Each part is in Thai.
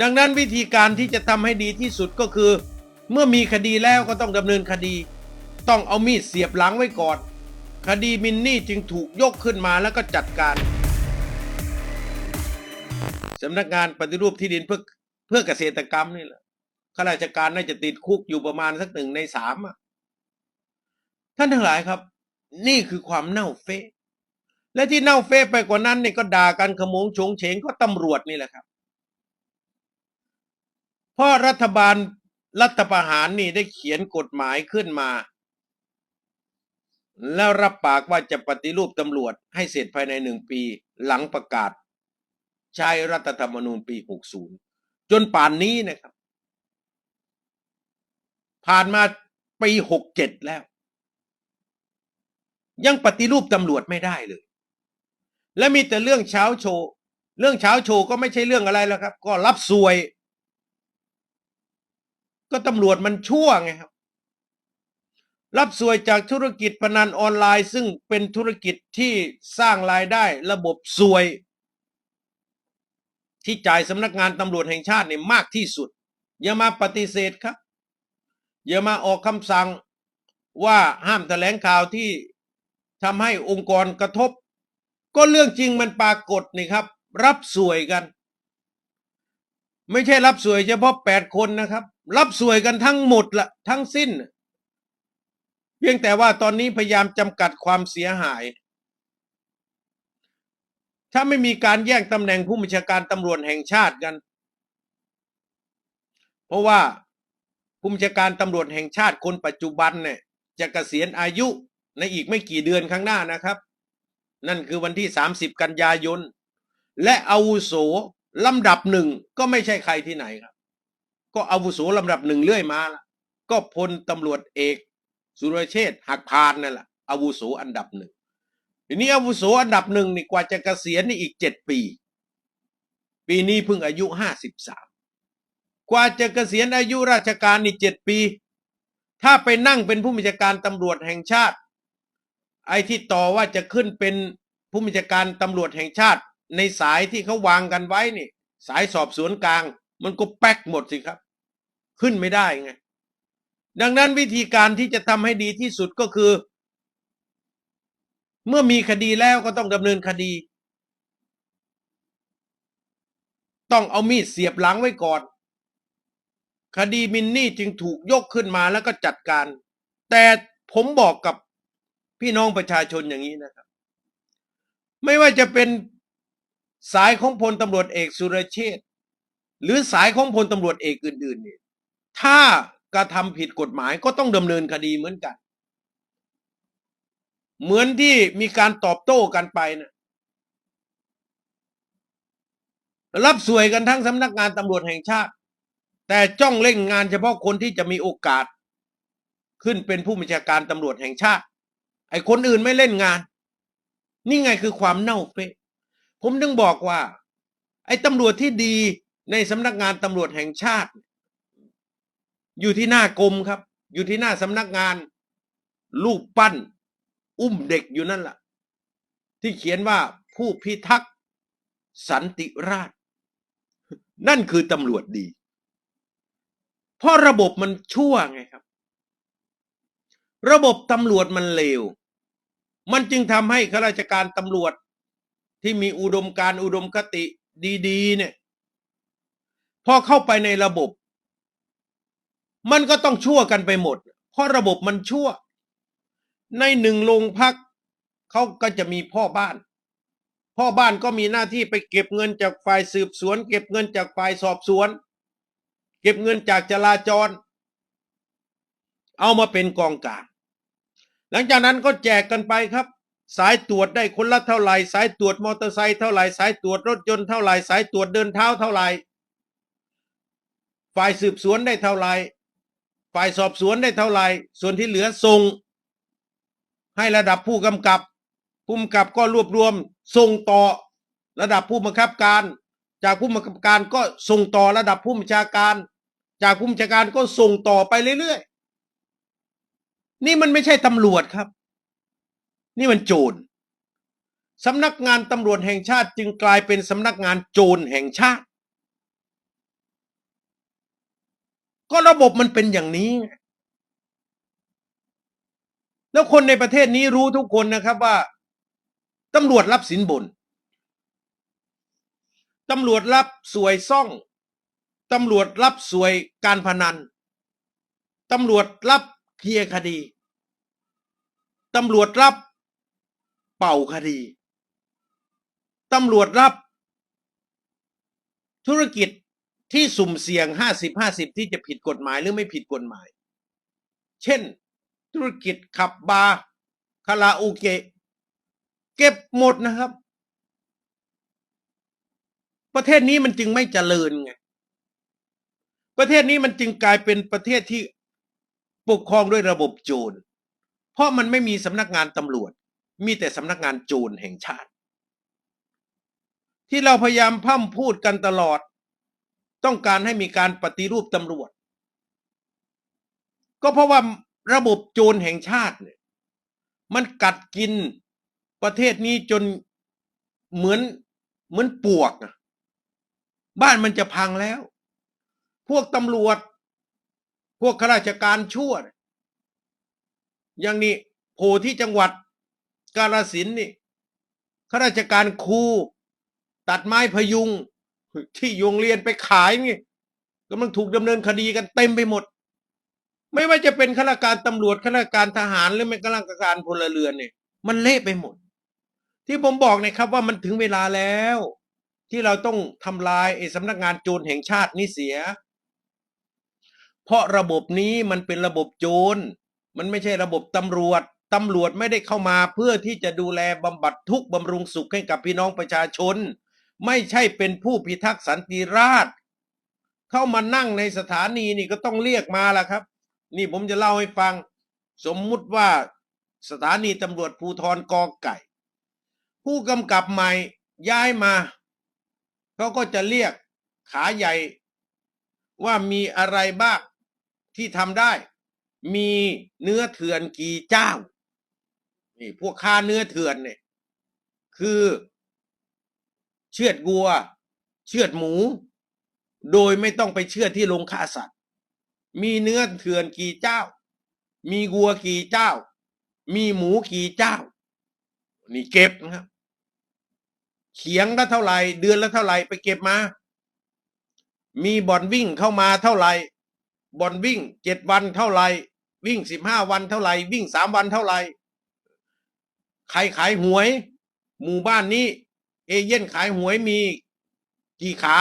ดังนั้นวิธีการที่จะทำให้ดีที่สุดก็คือ เมื่อมีคดีแล้วก็ต้องดำเนินคดี ต้องเอามีดเสียบหลังไว้ก่อน คดีมินนี่จึงถูกยกขึ้นมาแล้วก็จัดการสำนักงานปฏิรูปที่ดินเพื่อเพื่อเกษตรกรรมนี่แหละข้าราชการน่าจะติดคุกอยู่ประมาณสักหนึ่งในสามท่านทั้งหลายครับ นี่คือความเน่าเฟะและที่เน่าเฟะไปกว่านั้นนี่ก็ด่ากันขโมงโฉงเฉงก็ตำรวจนี่แหละครับ เพราะรัฐบาลรัฐประหารนี่ได้เขียนกฎหมายขึ้นมา แล้วรับปากว่าจะปฏิรูปตำรวจให้เสร็จภายในหนึ่งปีหลังประกาศ ใช้รัฐธรรมนูญปี 60 จนป่านนี้นะครับ ผ่านมาปี 67 แล้ว ยังปฏิรูปตำรวจไม่ได้เลย และมีแต่เรื่องเช้าโชว์ เรื่องเช้าโชว์ก็ไม่ใช่เรื่องอะไรแล้วครับ ก็รับสวย ก็ตำรวจมันชั่วไงครับ รับสวยจากธุรกิจพนันออนไลน์ ซึ่งเป็นธุรกิจที่สร้างรายได้ระบบสวย ที่จ่ายสำนักงานตำรวจแห่งชาติเนี่ยมากที่สุด อย่ามาปฏิเสธครับ อย่ามาออกคำสั่งว่าห้ามแถลงข่าวที่ทำให้องค์กรกระทบ ก็เรื่องจริงมันปรากฏนี่ครับ รับสวยกัน ไม่ใช่รับสวยเฉพาะแปดคนนะครับ รับสวยกันทั้งหมดละทั้งสิ้น เพียงแต่ว่าตอนนี้พยายามจำกัดความเสียหาย ถ้าไม่มีการแย่งตำแหน่งผู้บัญชาการตำรวจแห่งชาติกัน เพราะว่าผู้บัญชาการตำรวจแห่งชาติคนปัจจุบันเนี่ยจะเกษียณอายุในอีกไม่กี่เดือนข้างหน้านะครับ นั่นคือวันที่ 30 กันยายน และอาวุโสลำดับหนึ่งก็ไม่ใช่ใครที่ไหนครับ ก็อาวุโสลำดับหนึ่งเรื่อยมาละก็พลตำรวจเอก สุรเชษฐ์หักพานนั่นแหละอาวุโสอันดับหนึ่งทีนี้อาวุโสอันดับหนึ่งนี่กว่าจะเกษียณนี่อีกเจ็ดปี ปีนี้เพิ่งอายุห้าสิบสามกว่าจะเกษียณอายุราชการนี่เจ็ดปี ถ้าไปนั่งเป็นผู้บัญชาการตำรวจแห่งชาติ ไอ้ที่ต่อว่าจะขึ้นเป็นผู้บัญชาการตำรวจแห่งชาติ ในสายที่เขาวางกันไว้นี่ สายสอบสวนกลาง มันก็แป๊กหมดสิครับ ขึ้นไม่ได้ไง ดังนั้นวิธีการที่จะทำให้ดีที่สุดก็คือ เมื่อมีคดีแล้วก็ต้องดำเนินคดี ต้องเอามีดเสียบหลังไว้ก่อน คดีมินนี่จึงถูกยกขึ้นมาแล้วก็จัดการ แต่ผมบอกกับพี่น้องประชาชนอย่างนี้นะครับ ไม่ว่าจะเป็นสายของพลตำรวจเอกสุรเชษหรือสายของพลตำรวจเอกอื่นๆเนี่ย ถ้ากระทำผิดกฎหมายก็ต้องดำเนินคดีเหมือนกัน เหมือนที่มีการตอบโต้กันไปนะรับสวยกันทั้งสำนักงานตำรวจแห่งชาติ แต่จ้องเล่นงานเฉพาะคนที่จะมีโอกาส ขึ้นเป็นผู้บัญชาการตำรวจแห่งชาติ ไอ้คนอื่นไม่เล่นงาน นี่ไงคือความเน่าเฟะผมถึงบอกว่า ไอ้ตำรวจที่ดีในสำนักงานตำรวจแห่งชาติ อยู่ที่หน้ากรมครับ อยู่ที่หน้าสำนักงาน รูปปั้น อุ้มเด็กอยู่นั่นแหละที่เขียนว่าผู้พิทักษ์สันติราษนั่นคือตำรวจดี เพราะระบบมันชั่วไงครับ ระบบตำรวจมันเลว มันจึงทำให้ข้าราชการตำรวจที่มีอุดมการอุดมคติดี ๆ เนี่ย พอเข้าไปในระบบ มันก็ต้องชั่วกันไปหมด เพราะระบบมันชั่ว ในหนึ่งโรงพักเขาก็จะมีพ่อบ้าน พ่อบ้านก็มีหน้าที่ไปเก็บเงินจากฝ่ายสืบสวน เก็บเงินจากฝ่ายสอบสวน เก็บเงินจากจราจร เอามาเป็นกองกลางหลังจากนั้นก็แจกกันไปครับ สายตรวจได้คนละเท่าไหร่สายตรวจมอเตอร์ไซค์เท่าไหร่สายตรวจรถยนต์เท่าไหร่สายตรวจเดินเท้าเท่าไหร่ฝ่ายสืบสวนได้เท่าไหร่ ฝ่ายสอบสวนได้เท่าไหร่ ส่วนที่เหลือส่ง ให้ระดับผู้กำกับ ผู้กำกับก็รวบรวม ส่งต่อระดับผู้บังคับการ จากผู้บังคับการก็ส่งต่อระดับผู้บัญชาการ จากผู้บัญชาการก็ส่งต่อไปเรื่อยๆ นี่มันไม่ใช่ตำรวจครับ นี่มันโจรสำนักงานตำรวจแห่งชาติจึงกลายเป็นสำนักงานโจรแห่งชาติ ก็ระบบมันเป็นอย่างนี้ แล้วคนในประเทศนี้รู้ทุกคนนะครับว่าตำรวจรับสินบนตำรวจรับสวยซ่องตำรวจรับสวยการพนันตำรวจรับเคลียร์คดีตำรวจรับเป่าคดีตำรวจรับธุรกิจ ที่สุ่มเสี่ยงห้าสิบห้าสิบที่จะผิดกฎหมายหรือไม่ผิดกฎหมาย เช่น ธุรกิจขับบาร์คาราโอเกะเก็บหมดนะครับ ประเทศนี้มันจึงไม่เจริญไง ประเทศนี้มันจึงกลายเป็นประเทศที่ปกครองด้วยระบบโจร เพราะมันไม่มีสำนักงานตำรวจ มีแต่สำนักงานโจรแห่งชาติ ที่เราพยายามพ่ำพูดกันตลอด ต้องการให้มีการปฏิรูปตำรวจ ก็เพราะว่าระบบโจรแห่งชาติเนี่ยมันกัดกินประเทศนี้จนเหมือนเหมือนปวก บ้านมันจะพังแล้ว พวกตำรวจ พวกข้าราชการชั่ว อย่างนี้โผที่จังหวัดกาฬสินนี่ข้าราชการครูตัดไม้พยุง ที่โรงเรียนไปขายนี่กำลังถูกดำเนินคดีกันเต็มไปหมด ไม่ว่าจะเป็นข้าราชการตำรวจข้าราชการทหารหรือไม่ข้าราชการพลเรือนเนี่ย มันเละไปหมด ที่ผมบอกนี่ยครับว่ามันถึงเวลาแล้ว ที่เราต้องทำลายไอ้สำนักงานโจรแห่งชาตินี่เสีย เพราะระบบนี้มันเป็นระบบโจรมันไม่ใช่ระบบตำรวจตำรวจไม่ได้เข้ามาเพื่อที่จะดูแลบำบัดทุกข์บำรุงสุขให้กับพี่น้องประชาชน ไม่ใช่เป็นผู้พิทักษ์สันติราษฎร์เข้ามานั่งในสถานีนี่ก็ต้องเรียกมาล่ะครับ นี่ผมจะเล่าให้ฟัง สมมุติว่าสถานีตำรวจภูธรกอไก่ ผู้กำกับใหม่ย้ายมาเขาก็จะเรียกขาใหญ่ ว่ามีอะไรบ้างที่ทำได้ มีเนื้อเถื่อนกี่เจ้านี่พวกค้าเนื้อเถื่อนเนี่ยคือ เชือดวัว เชือดหมู โดยไม่ต้องไปเชือดที่โรงฆ่าสัตว์ มีเนื้อเถื่อนกี่เจ้า มีวัวกี่เจ้า มีหมูกี่เจ้า นี่เก็บนะครับเขียงละเท่าไหร่เดือนละเท่าไหร่ไปเก็บมา มีบ่อนวิ่งเข้ามาเท่าไหร่บ่อนวิ่งเจ็ดวันเท่าไหร่วิ่งสิบห้าวันเท่าไหร่วิ่งสามวันเท่าไหร่ใครขายหวย หมู่บ้านนี้ เอเย่นขายหวยมีกี่ขา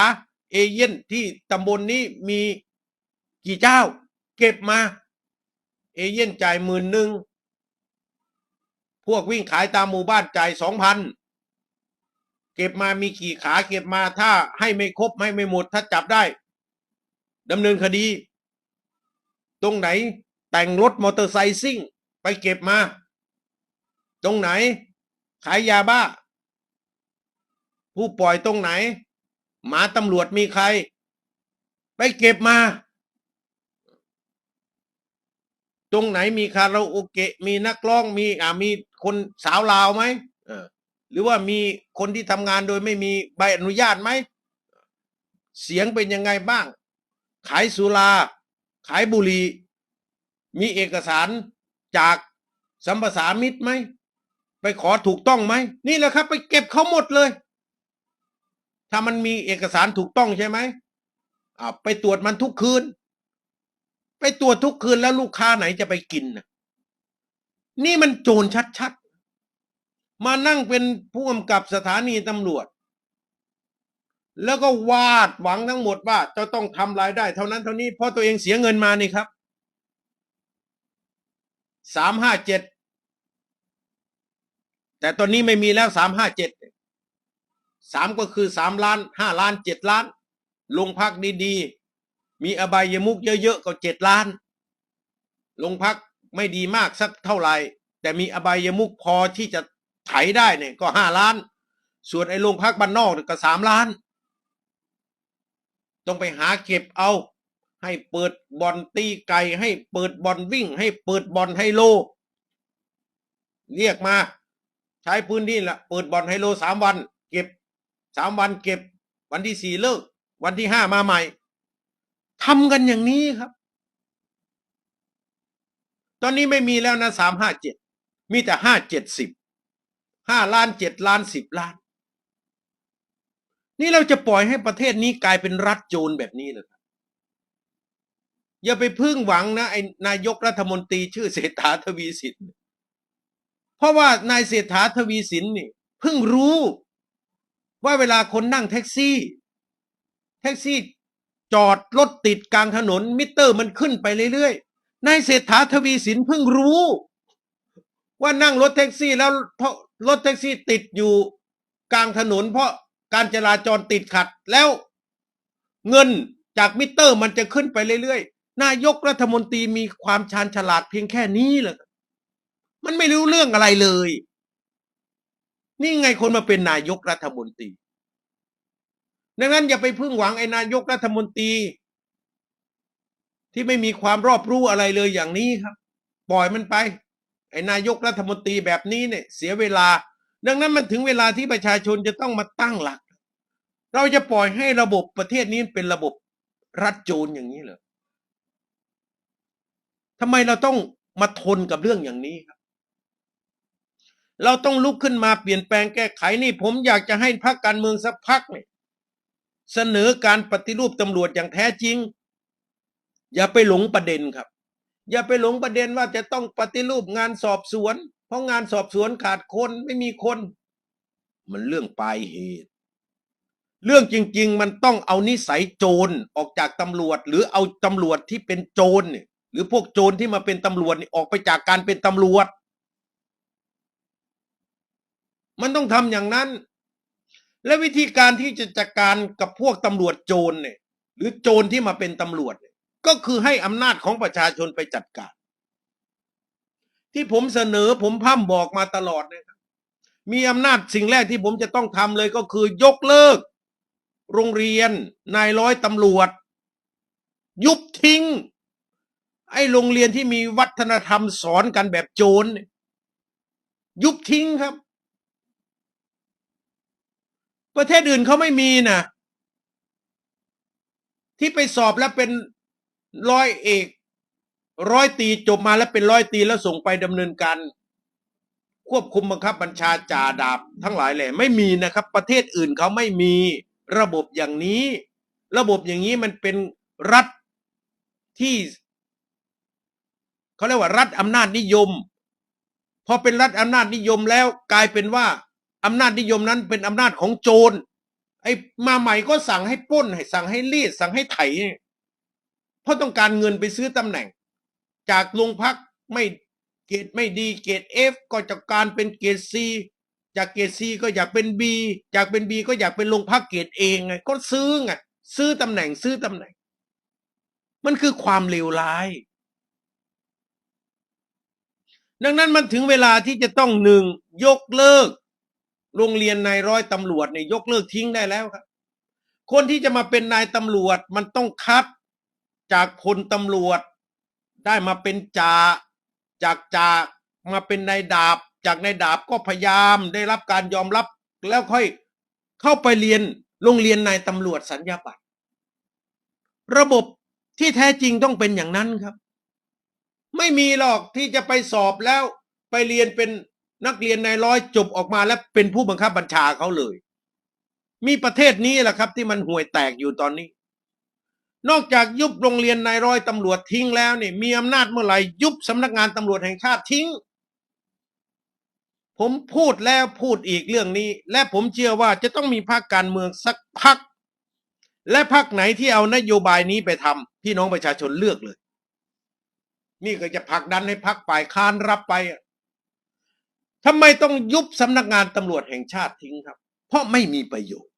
เอเย่นที่ตำบลนนี้มีกี่เจ้า เก็บมา เอเย่นจ่ายหมื่นหนึ่งพวกวิ่งขายตามหมู่บ้านจ่ายสองพันเก็บมามีกี่ขาเก็บมาถ้าให้ไม่ครบให้ไม่หมด ถ้าจับได้ดำเนินคดี ตรงไหนแต่งรถมอเตอร์ไซค์ซิ่ง ไปเก็บมา ตรงไหน ขายยาบ้า ผู้ปล่อยตรงไหน หมาตำรวจมีใคร ไปเก็บมา ตรงไหนมีคาราโอเกะ มีนักร้องมีอ่ามีคนสาวลาวไหมหรือว่ามีคนที่ทำงานโดยไม่มีใบอนุญาตไหม เสียงเป็นยังไงบ้าง ขายสุรา ขายบุหรี่ มีเอกสารจากสัมปสามิตรไหม ไปขอถูกต้องไหม นี่แหละครับ ไปเก็บเขาหมดเลย ถ้ามันมีเอกสารถูกต้องใช่ไหมอ่าไปตรวจมันทุกคืน ไปตรวจทุกคืนแล้วลูกค้าไหนจะไปกินนะนี่มันโจรชัดๆ มานั่งเป็นผู้กำกับสถานีตำรวจ แล้วก็วาดหวังทั้งหมดว่าจะต้องทำรายได้ เท่านั้นเท่านี้เพราะตัวเองเสียเงินมานี่ครับสามห้าเจ็ดแต่ตอนนี้ไม่มีแล้วสามห้าเจ็ด สามก็คือสามล้านห้าล้านเจ็ดล้านลงพักดีๆ มีอบายมุกเยอะๆก็เจ็ดล้าน ลงพักไม่ดีมากสักเท่าไหร่ แต่มีอบายมุกพอที่จะไถได้เนี่ยก็ห้าล้าน ส่วนไอ้โรงพักบ้านนอกก็สามล้าน ต้องไปหาเก็บเอา ให้เปิดบอลตีไก่ให้เปิดบอลวิ่ง ให้เปิดบอลไฮโล เรียกมา ใช้พื้นที่ละเปิดบอลไฮโลสามวัน สามวันเก็บ วันที่สี่เลิก วันที่ห้ามาใหม่ทำกันอย่างนี้ครับ ตอนนี้ไม่มีแล้วนะสามห้าเจ็ดมีแต่ห้าเจ็ดสิบห้าล้านเจ็ดล้านสิบล้าน นี่เราจะปล่อยให้ประเทศนี้กลายเป็นรัฐโจรแบบนี้เลยครับอย่าไปพึ่งหวังนะไอ้นายกรัฐมนตรีชื่อเศรษฐาทวีสิน เพราะว่านายเศรษฐาทวีสินนี่เพิ่งรู้ ว่าเวลาคนนั่งแท็กซี่ แท็กซี่จอดรถติดกลางถนน มิเตอร์มันขึ้นไปเรื่อยๆนายเศรษฐาทวีสินเพิ่งรู้ ว่านั่งรถแท็กซี่แล้วเพราะรถแท็กซี่ติดอยู่กลางถนน เพราะการจราจรติดขัดแล้วเงินจากมิเตอร์มันจะขึ้นไปเรื่อยๆ นายกรัฐมนตรีมีความชาญฉลาดเพียงแค่นี้เหรอมันไม่รู้เรื่องอะไรเลย นี่ไงคนมาเป็นนายกรัฐมนตรี ดังนั้นอย่าไปพึ่งหวังไอ้นายกรัฐมนตรี ที่ไม่มีความรอบรู้อะไรเลยอย่างนี้ครับ ปล่อยมันไป ไอ้นายกรัฐมนตรีแบบนี้เนี่ย เสียเวลา ดังนั้นมันถึงเวลาที่ประชาชนจะต้องมาตั้งหลัก เราจะปล่อยให้ระบบประเทศนี้เป็นระบบรัฐโจรอย่างนี้เหรอทำไมเราต้องมาทนกับเรื่องอย่างนี้ครับ เราต้องลุกขึ้นมาเปลี่ยนแปลงแก้ไขนี่ผมอยากจะให้พรรคการเมืองสักพักเนี่ยเสนอการปฏิรูปตำรวจอย่างแท้จริง อย่าไปหลงประเด็นครับ อย่าไปหลงประเด็นว่าจะต้องปฏิรูปงานสอบสวน เพราะงานสอบสวนขาดคนไม่มีคน มันเรื่องปลายเหตุ เรื่องจริง ๆ มันต้องเอานิสัยโจรออกจากตำรวจ หรือเอาตำรวจที่เป็นโจรเนี่ยหรือพวกโจรที่มาเป็นตำรวจออกไปจากการเป็นตำรวจ มันต้องทำอย่างนั้น และวิธีการที่จะจัดการกับพวกตำรวจโจรเนี่ยหรือโจรที่มาเป็นตำรวจเนี่ยก็คือให้อำนาจของประชาชนไปจัดการ ที่ผมเสนอผมพร่ำบอกมาตลอดนะครับมีอำนาจสิ่งแรกที่ผมจะต้องทำเลยก็คือยกเลิก โรงเรียนนายร้อยตำรวจ ยุบทิ้ง ไอ้โรงเรียนที่มีวัฒนธรรมสอนกันแบบโจรยุบทิ้งครับ ประเทศอื่นเขาไม่มีนะที่ไปสอบแล้วเป็นร้อยเอกร้อยตีจบมาแล้วเป็นร้อยตีแล้วส่งไปดำเนินการ ควบคุมบังคับบัญชาจ่าดาบทั้งหลายแหล่ไม่มีนะครับ ประเทศอื่นเขาไม่มีระบบอย่างนี้ ระบบอย่างนี้มันเป็นรัฐที่เขาเรียกว่ารัฐอำนาจนิยม พอเป็นรัฐอำนาจนิยมแล้วกลายเป็นว่า อำนาจนิยมนั้นเป็นอำนาจของโจรไอ้มาใหม่ก็สั่งให้ป้นให้สั่งให้รีดสั่งให้ไถ เพราะต้องการเงินไปซื้อตำแหน่ง จากโรงพักไม่เกรดไม่ดีเกรดเอฟก็จากการเป็นเกรดซีจากเกรดซีก็อยากเป็นบีจากเป็นบีก็อยากเป็นโรงพักเกรดเองไงก็ซื้อไงซื้อตำแหน่งซื้อตำแหน่ง มันคือความเลวร้าย ดังนั้นมันถึงเวลาที่จะต้องหนึ่งยกเลิก โรงเรียนนายร้อยตำรวจเนี่ยยกเลิกทิ้งได้แล้วครับ คนที่จะมาเป็นนายตำรวจมันต้องคัดจากพลตำรวจ ได้มาเป็นจ่าจากจ่ามาเป็นนายดาบ จากนายดาบก็พยายามได้รับการยอมรับแล้วค่อยเข้าไปเรียนโรงเรียนนายตำรวจสัญญาบัตรระบบที่แท้จริงต้องเป็นอย่างนั้นครับ ไม่มีหรอกที่จะไปสอบแล้วไปเรียนเป็น นักเรียนนายร้อยจบออกมาแล้วเป็นผู้บังคับบัญชาเขาเลย มีประเทศนี้แหละครับ ที่มันห่วยแตกอยู่ตอนนี้ นอกจากยุบโรงเรียนนายร้อยตำรวจทิ้งแล้วเนี่ยมีอำนาจเมื่อไหร่ยุบสำนักงานตำรวจแห่งชาติทิ้ง ผมพูดแล้วพูดอีกเรื่องนี้ และผมเชื่อว่าจะต้องมีพรรคการเมืองสักพรรคและพรรคไหนที่เอานโยบายนี้ไปทำพี่น้องประชาชนเลือกเลย นี่ก็จะผลักดันให้พรรคฝ่ายค้านรับไปอะ ทำไมต้องยุบสำนักงานตำรวจแห่งชาติทิ้งครับ เพราะไม่มีประโยชน์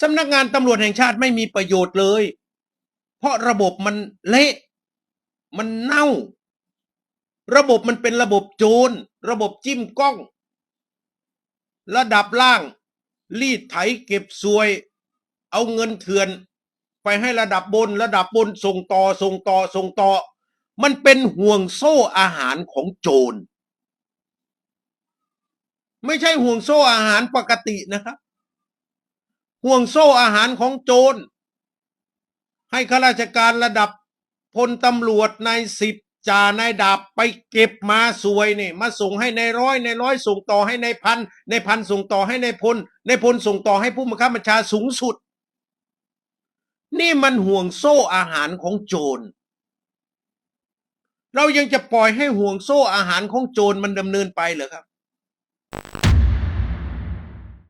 สำนักงานตำรวจแห่งชาติไม่มีประโยชน์เลย เพราะระบบมันเละ มันเน่า ระบบมันเป็นระบบโจร ระบบจิ้มกล้อง ระดับล่าง รีดไถเก็บสวย เอาเงินเถื่อน ไปให้ระดับบน ระดับบนส่งต่อส่งต่อส่งต่อ มันเป็นห่วงโซ่อาหารของโจร ไม่ใช่ห่วงโซ่อาหารปกตินะครับ ห่วงโซ่อาหารของโจร ให้ข้าราชการระดับพลตำรวจนายสิบจ่านายดาบไปเก็บมาสวยนี่มาส่งให้ในร้อยในร้อยส่งต่อให้ในพันในพันส่งต่อให้ในพลในพลส่งต่อให้ผู้บังคับบัญชาสูงสุด นี่มันห่วงโซ่อาหารของโจร เรายังจะปล่อยให้ห่วงโซ่อาหารของโจรมันดำเนินไปเหรอครับ